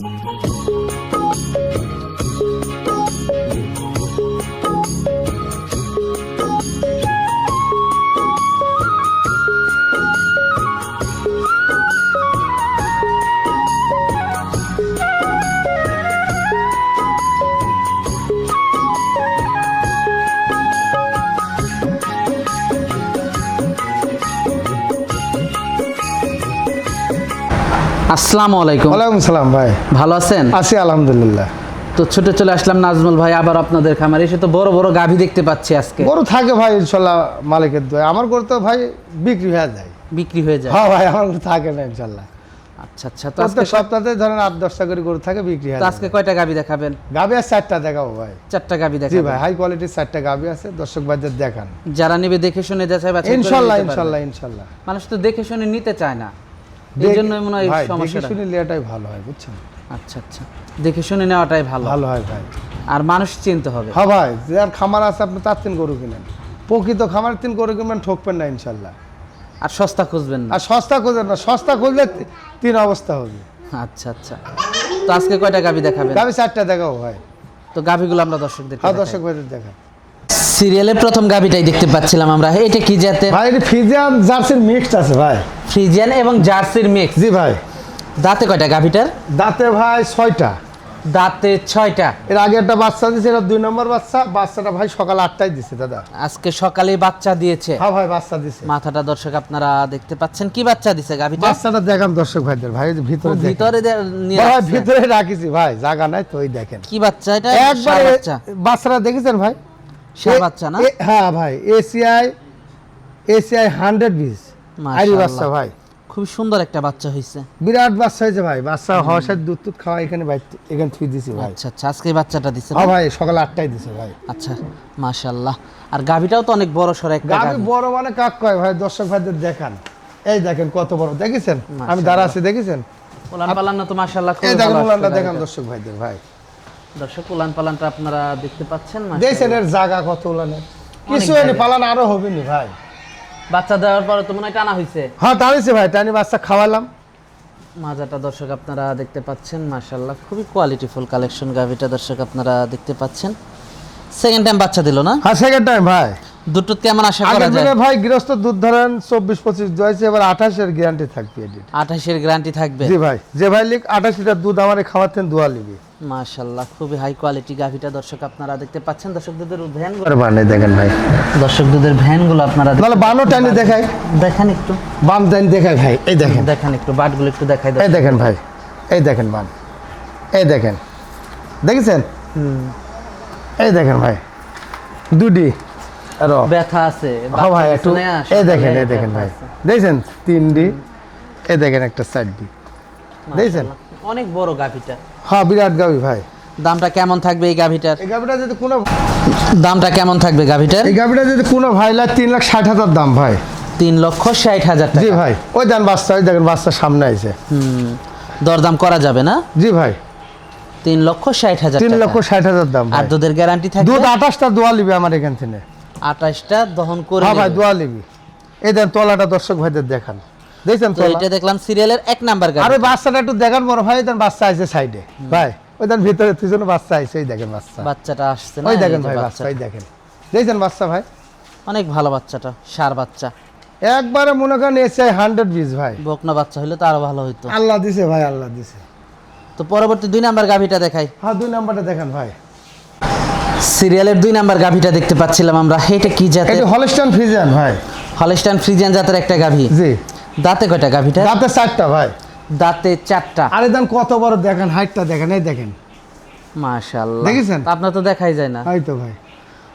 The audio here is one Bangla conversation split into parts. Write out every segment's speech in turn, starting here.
Música আসসালামু আলাইকুম। ওয়ালাইকুম সালাম ভাই। ভালো আছেন? আছি আলহামদুলিল্লাহ। তো ছোট চলে আসলাম নাজমুল ভাই আবার আপনাদের খামারে। এসে তো বড় বড় গাভী দেখতে পাচ্ছি আজকে। গরু থাকে ভাই ইনশাল্লাহ মালিকের দোয়া আমার গরু তো ভাই বিক্রি হয়ে যায়। বিক্রি হয়ে যায়। হ্যাঁ ভাই আমার গরু থাকে না ইনশাল্লাহ। আচ্ছা আচ্ছা। তো আজকে সপ্তাহে ধরেন আট দশটা করে গরু থাকে বিক্রি হয় আজকে কয়টা গাভী দেখাবেন? গাবি আর চারটা দেখাবো ভাই। চারটা গাভী জি দেখাবেন। ভাই হাই কোয়ালিটির চারটা গাবি আছে দর্শক ভাইদের দেখান। যারা নেবে দেখে শুনে যাচাই বাছাই ইনশাল্লাহ। ইনশাল্লাহ ইনশাল্লাহ। মানুষ তো দেখে শুনে নিতে চায় না। এই দেখ- জন্য মনে হয় সমস্যাটা। শুনে ভালো হয় বুঝছেন? আচ্ছা আচ্ছা। দেখে শুনে নেওয়াটাই ভালো। ভালো হয় ভাই। আর মানুষ চিনতে হবে। হ্যাঁ ভাই যার খামার আছে আপনি তার তিন গরু কিনেন। প্রকৃত খামার তিন গরু কিনবেন ঠকবেন না ইনশাল্লাহ। আর সস্তা খুঁজবেন না। আর সস্তা খুঁজেন না সস্তা খুঁজলে তিন অবস্থা হবে। আচ্ছা আচ্ছা। তো আজকে কয়টা গাভী দেখাবেন? গাবি চারটা দেখাবো ভাই। তো গাভীগুলো আমরা দর্শকদের হ্যাঁ দর্শক ভাইদের দেখান সিরিয়ালের প্রথম গাভীটাই দেখতে পাচ্ছিলাম আমরা। এটা কি জাতের? ভাই এটি ফিজিয়াম জার্সির মিক্সড আছে ভাই। ফ্রিজিয়ান এবং জার্সির মিক্স জি ভাই। দাঁতে কয়টা গাভীটার? দাঁতে ভাই ছয়টা। দাঁতে ছয়টা। এর আগে একটা বাচ্চা দিছে এটা দুই নম্বর বাচ্চা। বাচ্চাটা ভাই সকাল আটটায় দিছে দাদা। আজকে সকালে বাচ্চা দিয়েছে। হ্যাঁ ভাই বাচ্চা দিছে। মাথাটা দর্শক আপনারা দেখতে পাচ্ছেন। কি বাচ্চা দিছে গাভীটা? বাচ্চাটা দেখান দর্শক ভাইদের। ভাই ভিতরে। ভিতরে নিয়ে ভাই ভিতরে রাখিছি। ভাই জায়গা নাই তো ওই দেখেন। কি বাচ্চা? এটা একবারে বাচ্চা। বাচ্চাটা দেখেছেন ভাই? এ- বাচ্চা না? হ্যাঁ ভাই এসিআই এসিআই হান্ড্রেড বিশ বাচ্চা ভাই। খুব সুন্দর একটা বাচ্চা হয়েছে বিরাট বাচ্চা হয়েছে ভাই। বাচ্চা হওয়ার সাথে দুধ টুধ খাওয়া এখানে ভাই এখানে থুই দিছি ভাই। আচ্ছা আচ্ছা আজকে বাচ্চাটা দিছে হ্যাঁ ভাই সকাল আটটায় দিছে ভাই। আচ্ছা মাশাআল্লাহ। আর গাভীটাও তো অনেক বড় সর একটা গাভী বড় মানে কাক কয় ভাই? দর্শক ভাইদের দেখান। এই দেখেন কত বড় দেখেছেন? আমি। দাঁড়া আছি দেখেছেন? উলান পালান তো মাশাআল্লাহ এই দেখেন দেখান দর্শক ভাইদের ভাই। দর্শক উলান পালানটা আপনারা দেখতে পাচ্ছেন মাশাআল্লাহ। দেখছেন এর জায়গা কত উলানের? কিছু। হয়নি পালান আরও হবে নি ভাই। বাচ্চা দেওয়ার পরে তো মনে হয় টানা হয়েছে হ্যাঁ টানিছে ভাই টানি বাচ্চা খাওয়ালাম। মাজাটা দর্শক আপনারা দেখতে পাচ্ছেন মাশাল্লাহ খুবই কোয়ালিটিফুল কালেকশন গাভিটা দর্শক আপনারা দেখতে পাচ্ছেন। সেকেন্ড টাইম বাচ্চা দিল না? হ্যাঁ সেকেন্ড টাইম ভাই। দুটো কেমন আশা করা যায়? ভাই গৃহস্থ দুধ ধরেন চব্বিশ পঁচিশ দোয়াইছে এবার আঠাশের গ্যারান্টি থাকবে এটির আঠাশের গ্যারান্টি থাকবে। জি ভাই যে ভাই লিখ আঠাশ লিটার দুধ আমার খাওয়াতেন দোয়া লিবি। মাশাল্লাহ খুবই হাই কোয়ালিটি গাভিটা দর্শক আপনারা দেখতে পাচ্ছেন। দর্শক দর্শকদের ভ্যান বানে দেখেন ভাই। দর্শক দর্শকদের ভ্যানগুলো আপনারা দেখ- নাহলে বানো টানি দেখাই। দেখান একটু। বাম টানি দেখাই ভাই এই দেখেন। দেখেন একটু বাটগুলো একটু দেখাই এই দেখেন ভাই এই দেখেন বাম এই দেখেন। দেখেছেন? এই দেখেন ভাই। দুডি আর। ব্যথা আছে হ্যাঁ ভাই একটু এই দেখেন এই দেখেন ভাই। আছে। দেখছেন? তিন ডি এই দেখেন একটা সাইড ডি দেখছেন অনেক বড় গাভিটা। হ্যাঁ বিরাট গাবি ভাই। দামটা কেমন থাকবে এই গাভিটার? এই গাবিটা যদি কোনো দামটা কেমন থাকবে গাভিটার? এই গাবিটা যদি কোনো ভাই লাগে তিন লাখ ষাট হাজার দাম ভাই। তিন লক্ষ ষাট হাজার জি ভাই ওই দেন বাচ্চা ওই দেখেন বাচ্চা সামনে আছে হুম, দরদাম করা যাবে না? জি ভাই। তিন লক্ষ ষাট হাজার তিন। লক্ষ ষাট হাজার দাম আর দুধের গ্যারান্টি থাকবে? দুধ আঠাশটা দোয়া লিবি আমার এখান থেকে। আঠাশটা দহন করে হ্যাঁ ভাই। দোয়া লিবি। এই দেন তলাটা দর্শক ভাইদের দেখান। দেখছেন তো এটা দেখলাম সিরিয়ালের এক নাম্বার গাড়ি। ওই বাচ্চাটা একটু দেখান বড় ভাই দেন বাচ্চা আছে সাইডে ভাই ওই দেন ভিতরে তুই বাচ্চা আছে এই দেখেন বাচ্চা। বাচ্চাটা আসছে না ওই দেখেন ভাই বাচ্চা। ওই দেখেন। দেখছেন বাচ্চা ভাই? অনেক ভালো বাচ্চাটা সার বাচ্চা। একবারে মনে করেন এসে হান্ড্রেড বিশ ভাই। বকনা বাচ্চা হলে তো আরও ভালো হইতো। আল্লাহ দিছে ভাই আল্লাহ দিছে। তো পরবর্তী দুই নাম্বার গাভিটা দেখাই। হ্যাঁ দুই নাম্বারটা দেখেন ভাই। সিরিয়ালের দুই নাম্বার গাভিটা দেখতে পাচ্ছিলাম আমরা। এটা কি জাতের? এটি হলস্টান ফ্রিজিয়ান ভাই। হলস্টাইন ফ্রিজিয়ান জাতের একটা গাভি। জি। দাঁতে কয়টা গাভিটা দাঁতে চারটা ভাই। দাঁতে চারটা। আরে দেন কত বড়? দেখেন হাইটটা দেখেন এই দেখেন। মাশাআল্লাহ। দেখেছেন? আপনার তো দেখাই যায় না। হয়তো ভাই।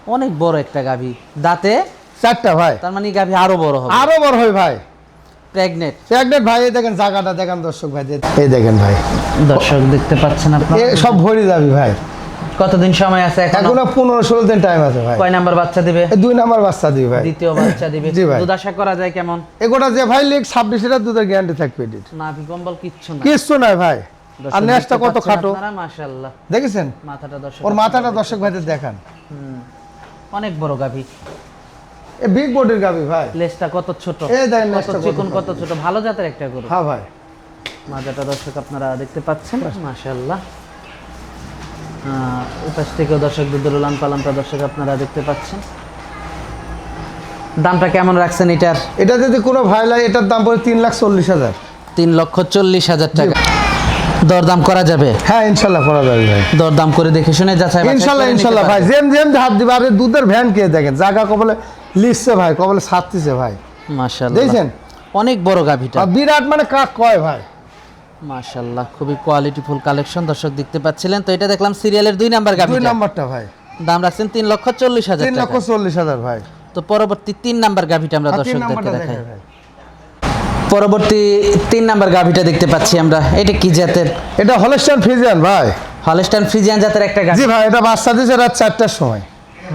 অনেক বড় একটা গাভি। দাঁতে? চারটা ভাই। তার মানে গাভি আরও বড় হবে। আরও বড় হয় ভাই। প্রেগনেন্ট প্রেগনেন্ট ভাই এই দেখেন জায়গাটা দেখেন দর্শক ভাই এই দেখেন ভাই। দর্শক দেখতে পাচ্ছেন আপনার। সব ভরে যাবি ভাই। কতদিন সময় আছে এখন? এখনও পনেরো ষোলো দিন টাইম আছে ভাই। কয় নাম্বার বাচ্চা দিবে? দুই নাম্বার বাচ্চা দিবি ভাই। দ্বিতীয় বাচ্চা দিবে। জি ভাই। দুধ আশা করা যায় কেমন? এগোটা যে ভাই লিখ ছাব্বিশ লিটার দুধের গ্যারান্টি থাকবে এটির নাভি কম্বল কিচ্ছু না। কিচ্ছু নাই ভাই। আর নেসটা কত খাটো। মাশাআল্লাহ। দেখেছেন? মাথাটা দর্শক ওর মাথাটা দর্শক ভাইদের দেখান। হুম, অনেক বড় গাভি। এ বিগ বডির গাবি ভাই। লেজটা কত ছোট? এই দেখেন কত লেজটা চিকন ছোট। কত ছোট। ভালো জাতের একটা গরু। হ্যাঁ ভাই। মাথাটা দর্শক আপনারা দেখতে পাচ্ছেন মাশাল্লাহ আহ, উপাস থেকেও দর্শক দুধের উলান পালানটা দর্শক আপনারা দেখতে পাচ্ছেন। দামটা কেমন রাখছেন এটার? এটা যদি কোনো ভাই লাগে এটার দাম পড়ে তিন লাখ চল্লিশ হাজার। তিন লক্ষ চল্লিশ হাজার টাকা। দরদাম করা যাবে? হ্যাঁ ইনশাল্লাহ করা যাবে ভাই। দরদাম করে দেখে শুনে যাচাই ইনশাল্লাহ ইনশাল্লাহ ভাই। জেম জেম হাত দিবে আরে দুধের ভ্যান কে দেখেন? জায়গা কবলে লিখছে ভাই কবলে ছাড়তিছে ভাই। মাশাল্লাহ দেখছেন? অনেক বড় গাভিটা। বিরাট মানে কাক কয় ভাই? মাশাল্লাহ খুবই কোয়ালিটিফুল কালেকশন দর্শক দেখতে পাচ্ছিলেন। তো এটা দেখলাম সিরিয়ালের দুই নাম্বার দুই গাভিটা নাম্বারটা ভাই। দাম রাখছেন তিন লক্ষ চল্লিশ হাজার তিন লক্ষ টাকা চল্লিশ হাজার ভাই। তো পরবর্তী তিন নাম্বার গাভিটা আমরা তিন দর্শকদেরকে দেখাই। পরবর্তী তিন নাম্বার গাভিটা দেখতে পাচ্ছি আমরা। এটা কি জাতের? এটা হলস্টান ফ্রিজিয়ান ভাই। হলস্টাইন ফ্রিজিয়ান জাতের একটা গাভি। জি ভাই এটা বাচ্চা দিয়েছে রাত চারটার সময়।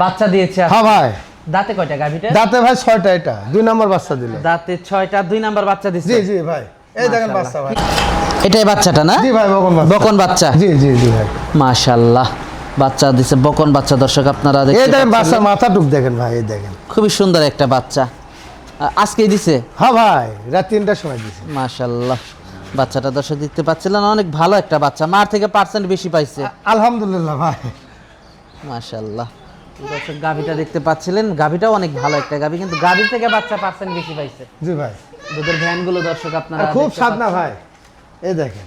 বাচ্চা দিয়েছে হ্যাঁ ভাই। দাঁতে কয়টা গাভিটা? দাঁতে ভাই ছয়টা এটা। দুই নম্বর বাচ্চা দিল। দাঁতে ছয়টা দুই নাম্বার বাচ্চা দিচ্ছে? জি জি ভাই। এই দেখেন বাচ্চা ভাই। এটাই বাচ্চাটা না? জি ভাই বকন বাচ্চা। বকন বাচ্চা? জি জি জি ভাই। মাশাল্লাহ বাচ্চা দিছে বকন বাচ্চা দর্শক আপনারা এই দেখেন। বাচ্চার মাথা টুক দেখেন ভাই এই দেখেন। খুবই সুন্দর একটা বাচ্চা। আজকে দিছে? হ্যাঁ ভাই রাত তিনটার সময় দিছি। মাশাল্লাহ বাচ্চাটা দর্শক দেখতে পাচ্ছিলেন অনেক ভালো একটা বাচ্চা। মার থেকে পার্সেন্ট বেশি পাইছে। আলহামদুলিল্লাহ ভাই। মাশাল্লাহ দর্শক গাভিটা দেখতে পাচ্ছিলেন গাভিটাও অনেক ভালো একটা গাভি কিন্তু গাভি থেকে বাচ্চা পার্সেন্ট বেশি পাইছে। জি ভাই। দুধের ভ্যানগুলো দর্শক আপনারা খুব স্বাদ না ভাই। এই দেখেন।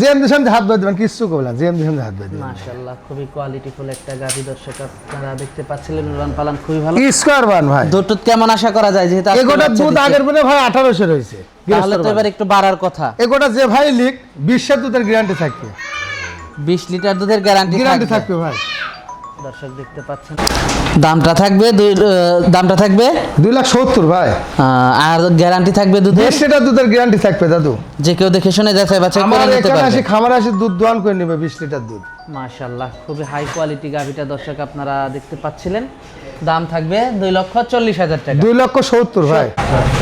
জেম দিশাম হাত বাই দেবেন কিচ্ছু করবেন জেম দিশাম হাত বাই দেবেন। মাশাল্লাহ খুবই কোয়ালিটিফুল একটা গাভি দর্শক আপনারা দেখতে পাচ্ছিলেন উড়ান পালান খুবই ভালো। স্কোয়ার বান ভাই। দুধ কেমন আশা করা যায় যেহেতু এগোটা দুধ আগের মনে ভাই আঠারোশো রয়েছে তাহলে তো এবার একটু বাড়ার কথা। এগোটা যে ভাই লিখ বিশ্বের দুধের গ্যারান্টি থাকবে। বিশ লিটার দুধের গ্যারান্টি গ্যারান্টি থাকবে ভাই। দর্শক দেখতে পাচ্ছেন। দামটা থাকবে দুই দামটা থাকবে? দুই লাখ সত্তর ভাই। আর গ্যারান্টি থাকবে দুধের? লিটার দুধের গ্যারান্টি থাকবে দাদু। যে কেউ দেখে শুনে যাচাই বাছাই করে নিতে পারবে। আসি খামারে আসি দুধ দোয়ান করে নেবে বিশ লিটার দুধ। মাশাল্লাহ খুবই হাই কোয়ালিটি গাভিটা দর্শক আপনারা দেখতে পাচ্ছিলেন। দাম থাকবে দুই লক্ষ চল্লিশ হাজার টাকা। দুই লক্ষ সত্তর ভাই।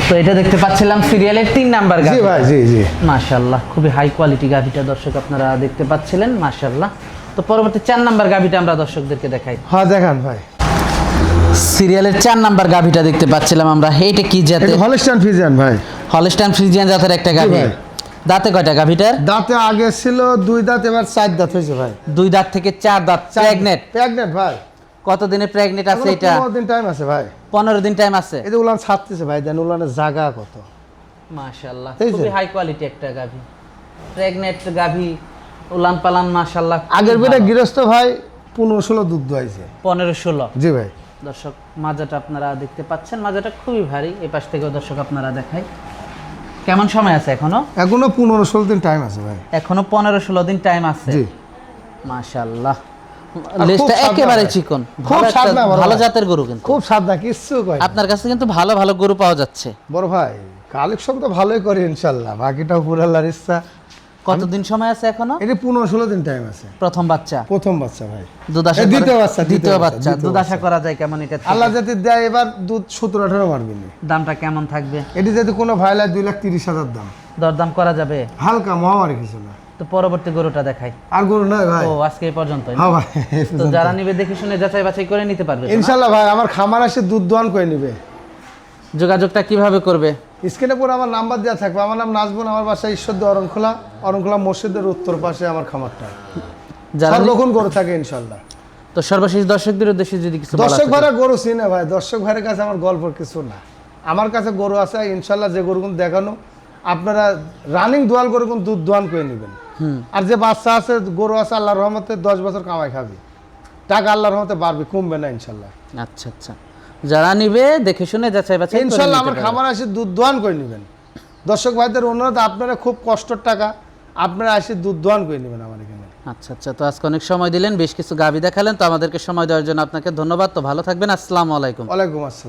তো এটা দেখতে পাচ্ছিলাম সিরিয়ালের তিন নাম্বার জি গাভি ভাই জি জি। মাশাল্লাহ খুবই হাই কোয়ালিটি গাভিটা দর্শক আপনারা দেখতে পাচ্ছিলেন মাশাল্লাহ তো পরবর্তী চার নাম্বার গাভিটা আমরা দর্শকদেরকে দেখাই। হ্যাঁ দেখান ভাই। সিরিয়ালের চার নাম্বার গাভিটা দেখতে পাচ্ছিলাম আমরা। এইটা কি জাতের? এটা হলস্টান ফিজিয়ান ভাই। হলস্টাইন ফ্রিজিয়ান জাতের একটা গাভি। দাঁতে কয়টা গাভিটার? দাঁতে আগে ছিল দুই দাঁত এবার চার দাঁত হয়েছে ভাই। দুই দাঁত থেকে চার দাঁত। প্রেগনেট প্রেগনেন্ট ভাই। কত দিনে প্রেগনেট আছে এটা পনেরো দিন টাইম আছে ভাই। পনেরো দিন টাইম আছে। এই যে উলান ছাড়তেছে ভাই দেন উলানের জায়গা কত? মাশাল্লাহ এই খুবই হাই কোয়ালিটি একটা গাভি। প্রেগনেট গাভি উলান পালান মাশাল্লাহ আগের বেটা গৃহস্থ ভাই পনেরো ষোলো দুধ দোয়াইছে। পনেরো ষোলো। জি ভাই। দর্শক মাজাটা আপনারা দেখতে পাচ্ছেন। মাজাটা খুবই ভারী। এই পাশ থেকেও দর্শক আপনারা দেখাই। কেমন সময় আছে এখনও? এখনও পনেরো ষোলো দিন টাইম আছে ভাই। এখনও পনেরো ষোলো দিন টাইম আছে। জি। মাশাল্লাহ লেজটা একেবারে চিকন। খুব ভালো সাদা ভালো ভাই। জাতের গরু কিন্তু। খুব সাদা কিচ্ছু কয় আপনার কাছে কিন্তু ভালো ভালো গরু পাওয়া যাচ্ছে। বড় ভাই কালেকশন তো ভালোই করে ইনশাল্লাহ বাকিটা পুরাল্লার ইচ্ছা। কতদিন সময় আছে এখনও? এটি পনেরো ষোলো দিন টাইম আছে। প্রথম বাচ্চা? প্রথম বাচ্চা ভাই। দুধ আশা দ্বিতীয় বাচ্চা, দ্বিতীয় বাচ্চা দুধ আশা করা যায় কেমন এটা আল্লাহ যদি দেয় এবার দুধ সতেরো আঠারো না। দামটা কেমন থাকবে? এটি যদি কোনো ভাই লাগে দুই লাখ তিরিশ হাজার দাম। দরদাম করা যাবে? হালকা মহামারী কিছু না। তো পরবর্তী গরুটা দেখাই। আর গরু নয় ভাই। ও আজকে এই পর্যন্তই না? হ্যাঁ তো যারা নিবে দেখে শুনে যাচাই বাছাই করে নিতে পারবে? ইনশাল্লাহ ভাই আমার খামার আসে দুধ দোয়ান করে নিবে। যোগাযোগটা কীভাবে করবে? স্ক্রিনে পরে আমার নাম্বার দেওয়া থাকবে। আমার নাম নাজবুন আমার বাসা ঈশ্বরদী অরণখোলা। অরণখোলা মসজিদের উত্তর পাশে আমার খামারটা। যারা সর্বক্ষণ গরু থাকে ইনশাল্লাহ তো সর্বশেষ দর্শকদের উদ্দেশ্যে যদি কিছু দর্শক। ভাইরা গরু চিনে ভাই দর্শক ভাইয়ের কাছে আমার গল্প কিছু না। আমার কাছে গরু আছে ইনশাল্লাহ যে গরুগুলো দেখানো আপনারা রানিং দোয়াল গরু কিন্তু দুধ দোয়ান করে নেবেন। আর যে বাচ্চা আছে গরু আছে আল্লাহর রহমতে দশ বছর কামাই খাবি। টাকা আল্লাহর রহমতে বাড়বে কমবে না ইনশাল্লাহ আচ্ছা আচ্ছা। যারা নিবে দেখে শুনে যাচাই বাছাই ইনশাল্লাহ আমার। খামার আসে দুধ দোয়ান করে নেবেন। দর্শক ভাইদের অনুরোধ আপনারা খুব কষ্টর টাকা আপনারা আসে দুধ দোয়ান করে নেবেন আমার এখানে। আচ্ছা আচ্ছা তো আজকে অনেক সময় দিলেন বেশ কিছু গাবি দেখালেন তো আমাদেরকে সময় দেওয়ার জন্য আপনাকে ধন্যবাদ। তো ভালো থাকবেন আসসালামু আলাইকুম। ওয়ালাইকুম আসসালাম।